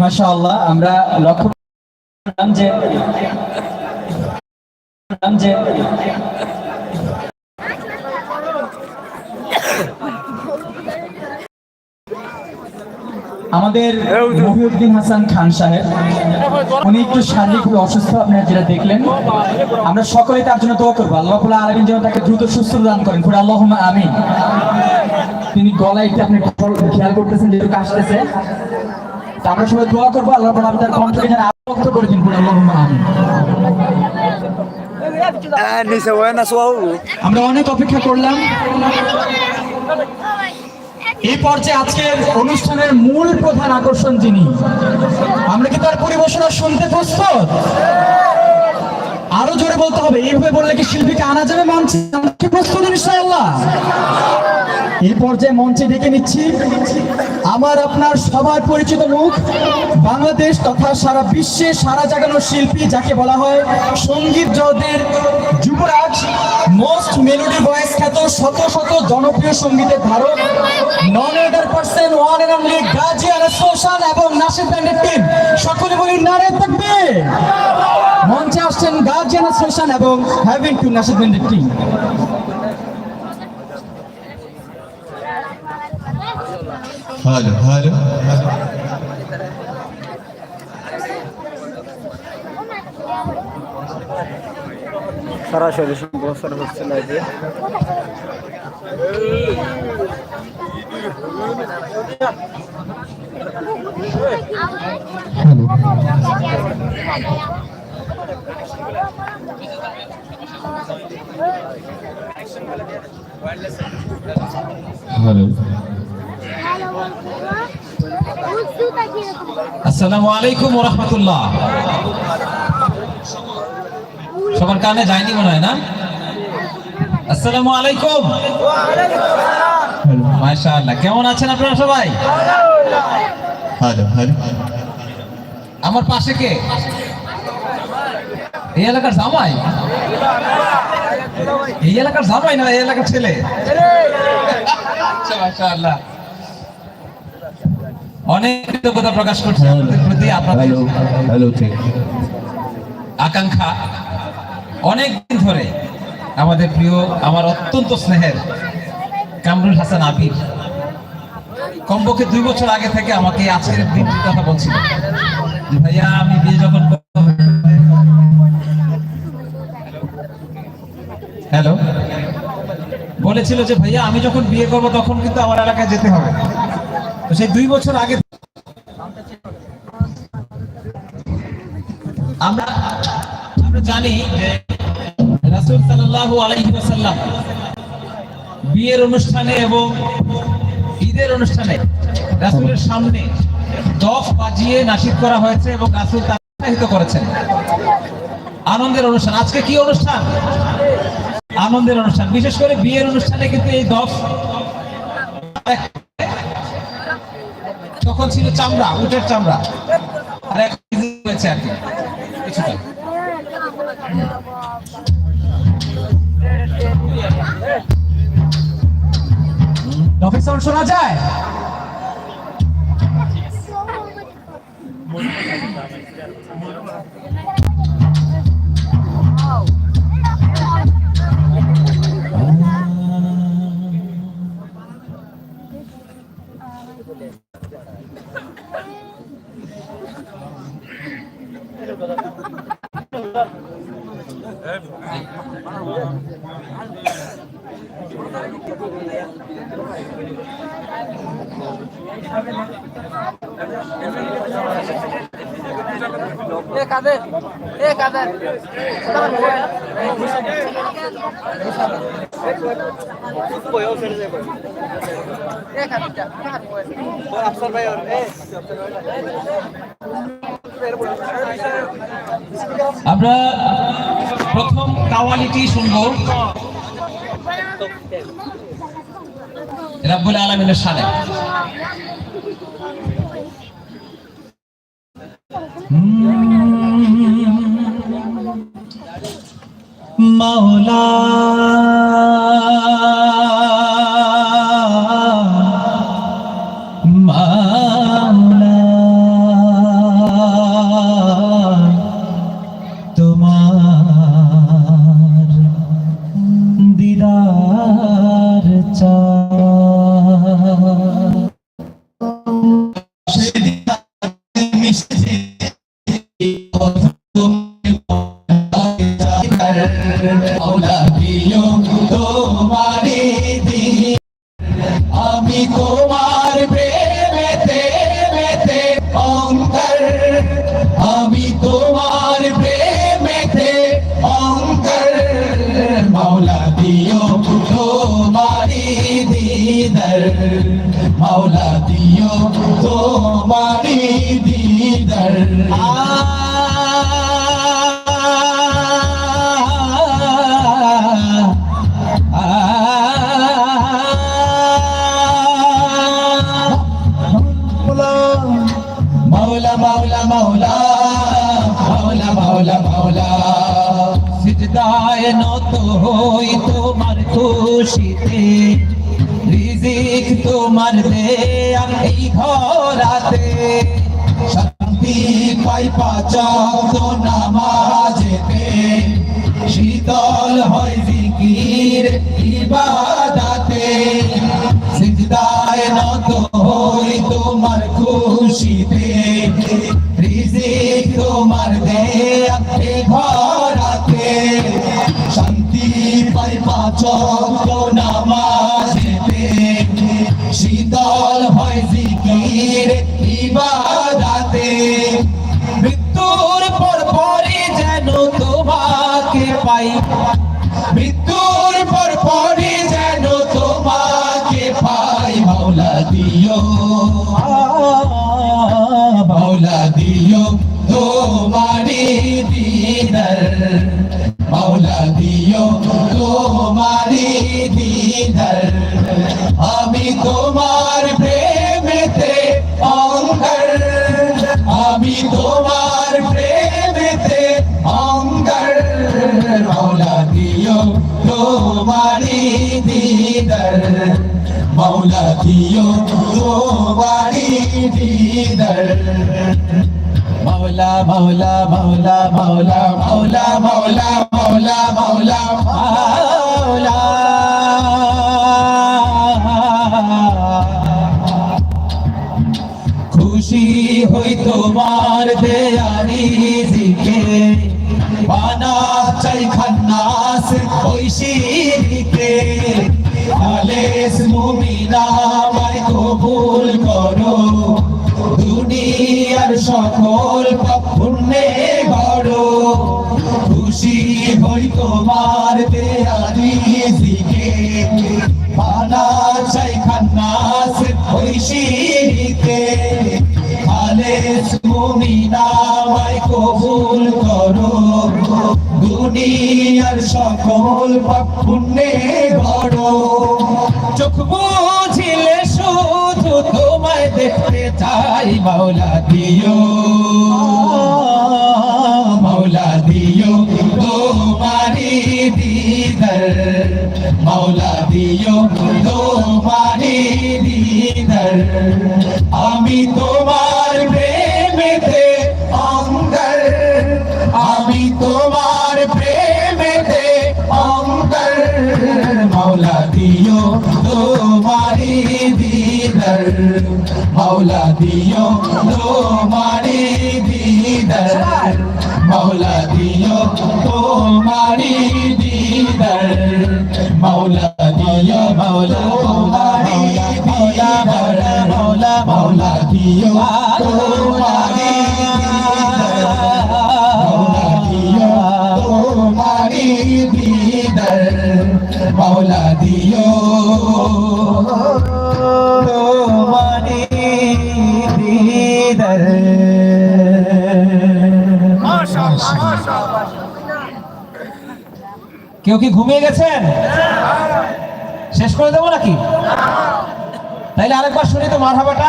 মাশাআল্লাহ, আমরা লক্ষ্য যে আমাদের মহিউদ্দিন হাসান খান সাহেব, উনি একটু শারীরিকভাবে অসুস্থ, আপনারা যেটা দেখলেন। আমরা সকলে তার জন্য দোয়া করব। আল্লাহ আলমিন যেন তাকে দ্রুত সুস্থ দান করেন। পুরো আল্লাহ আমিন। তিনি গলায় একটু আপনি খেয়াল করতেছেন, যেটুকু আসতেছে। তা আমরা সবাই দোয়া করব, আল্লাহ তার কণ্ঠকে যেন আবদ্ধ করে দিন আমরা অনেক অপেক্ষা করলাম। এই পর্যায়ে আজকের অনুষ্ঠানের মূল প্রধান আকর্ষণ যিনি, আমরা কি তার পরিবেশনা শুনতে প্রস্তুত? আরও জোরে বলতে হবে, এইভাবে বললে কি শিল্পীকে আনা যাবে কি প্রস্তুত ইনশাআল্লাহ? এই পর্যায়ে মঞ্চে ডেকে নিচ্ছি আমার আপনার সবার পরিচিত মুখ, বাংলাদেশ তথা সারা বিশ্বে সারা জাগানোর শিল্পী যাকে বলা হয় সংগীত জগতের যুবরাজ মোস্ট মেলোডি ভয়েস খ্যাত শত শত জনপ্রিয় সঙ্গীতের ধারক নন এডার পার্সেন্ট ওয়ান এন্ড অনলি আল সোশান এবং নাসির ব্যান্ডের টিম সকলে বলি নারে থাকবে। মঞ্চে আসছেন আল সোশান এবং হ্যাভিং টু নাসির ব্যান্ডের টিম হ্যালো হ্যালো সরাসরি সম্প্রচার হচ্ছে লাইভে হ্যালো আসসালামু আলাইকুম রহমতুল্লাহ সবার কানে যায়নি মনে হয় না? আসসালামু আলাইকুম মাশাআল্লাহ কেমন আছেন আপনারা সবাই? হ্যালো হ্যালো আমার পাশে কে? এই এলাকার জামাই? এই এলাকার জামাই না এই এলাকার ছেলে? আচ্ছা, মাশাআল্লাহ। অনেক কৃতজ্ঞতা প্রকাশ করছি আপনাদের প্রতি আপনাদের আকাঙ্ক্ষা অনেক দিন ধরে আমাদের প্রিয় আমার অত্যন্ত স্নেহের কামরুল হাসান আবির। কমপক্ষে দুই বছর আগে থেকে আমাকে আজকের দিনটির কথা বলছিল। যে ভাইয়া আমি বিয়ে যখন হ্যালো বলেছিল যে ভাইয়া আমি যখন বিয়ে করব তখন কিন্তু আমার এলাকায় যেতে হবে তো সেই দুই বছর আগে আমরা আমরা জানি যে রাসূল সাল্লাল্লাহু আলাইহি ওয়াসাল্লাম বিয়ের অনুষ্ঠানে এবং ঈদের অনুষ্ঠানে রাসূলের সামনে দফ বাজিয়ে নাশিদ করা হয়েছে এবং রাসূল উৎসাহিত করেছেন। আনন্দের অনুষ্ঠান। আজকে কি অনুষ্ঠান? আনন্দের অনুষ্ঠান। বিশেষ করে বিয়ের অনুষ্ঠানে কিন্তু এই দফ তখন ছিল চামড়া উটের চামড়া। আর এখন কিছুটা। শোনা যায়? এ কাদের? এ কাদের? আফসার ভাই। আমরা প্রথম কাওয়ালিটি শুনব। রাব্বুল আলামিনের মাওলা মাওলা মৌলা দিও তোমারি দিদার মৌলা দিও তোমারি দিদার Maula, Maula, Maula, Maula, Maula, Maula. সিজদায় নত হই তোমার খুশিতে, রিজিক তোমার দেয়া এই ঘরাতে। শান্তি পাই পাচক নামাজেতে শীতল হয় জিকির ইবাদাতে। সিজদায় নত হই তোমার খুশিতে শীতল হয় জিকির ইবাদাতে মৃত্যুর পর পরে যেন তোমাকে পাই। মৃত্যুর পর পরে দিদার আমি তোমার প্রেমেতে অঙ্গর আমি তোমার প্রেমেতে অঙ্গর মাওলা দিও তোমারি দিদার মাওলা দিও তোমারি দিদার মাওলা মাওলা মাওলা মাওলা মাওলা মাওলা মাওলা মাওলা হই তোমার দেয়ারি জিকে বানা চাই খান্নাস ওই শিরিকে খালেস মুমিনা মাই কবুল করো। দুনিয়ার সকল পাপ পুণ্যে গড়ো। খুশি হই তোমার সকল পাপ পুণ্যে চোখ বুঝিলে শুধু তোমায় দেখতে চাই মাওলা দিও। মাওলা দিও তোমারি দিদার। মাওলা দিও তোমারি দিদার। আমি তোমার প্রেমেতে অঙ্গর আমি তোমার দিও তোমারি দিদার, মাওলা দিও তোমারি দিদার, মাওলা দিও তোমারি দিদার, মাওলা দিও মাওলা তোমারি মাওলা মাওলা মাওলা মাওলা দিও তোমারি কেউ কি ঘুমিয়ে গেছেন? শেষ করে দেবো নাকি? তাইলে আরেকবার শুনি তো মারহাবাটা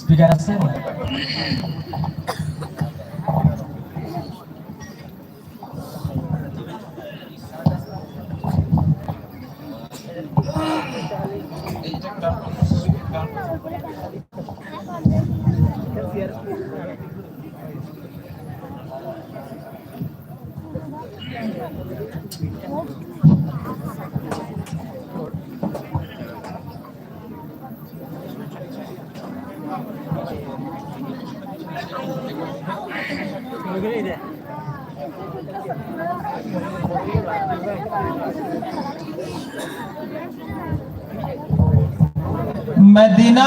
স্পিকার আছে? মদিনা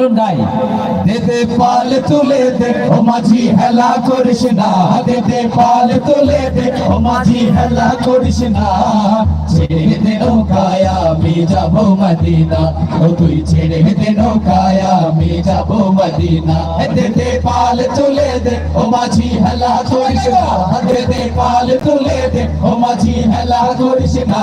চলুন গাই দেতে পাল তুলে দে ও মাঝি হেলা করিস না। দেতে পাল তুলে দে ও মাঝি হেলা করিস না। ছেড়ে দে নৌকায়, আমি যাব মদিনা। ও তুই ছেড়ে দে নৌকায়, আমি যাব মদিনা। দেতে পাল তুলে দে ও মাঝি হেলা করিস না। দেতে পাল তুলে দে ও মাঝি হেলা করিস না।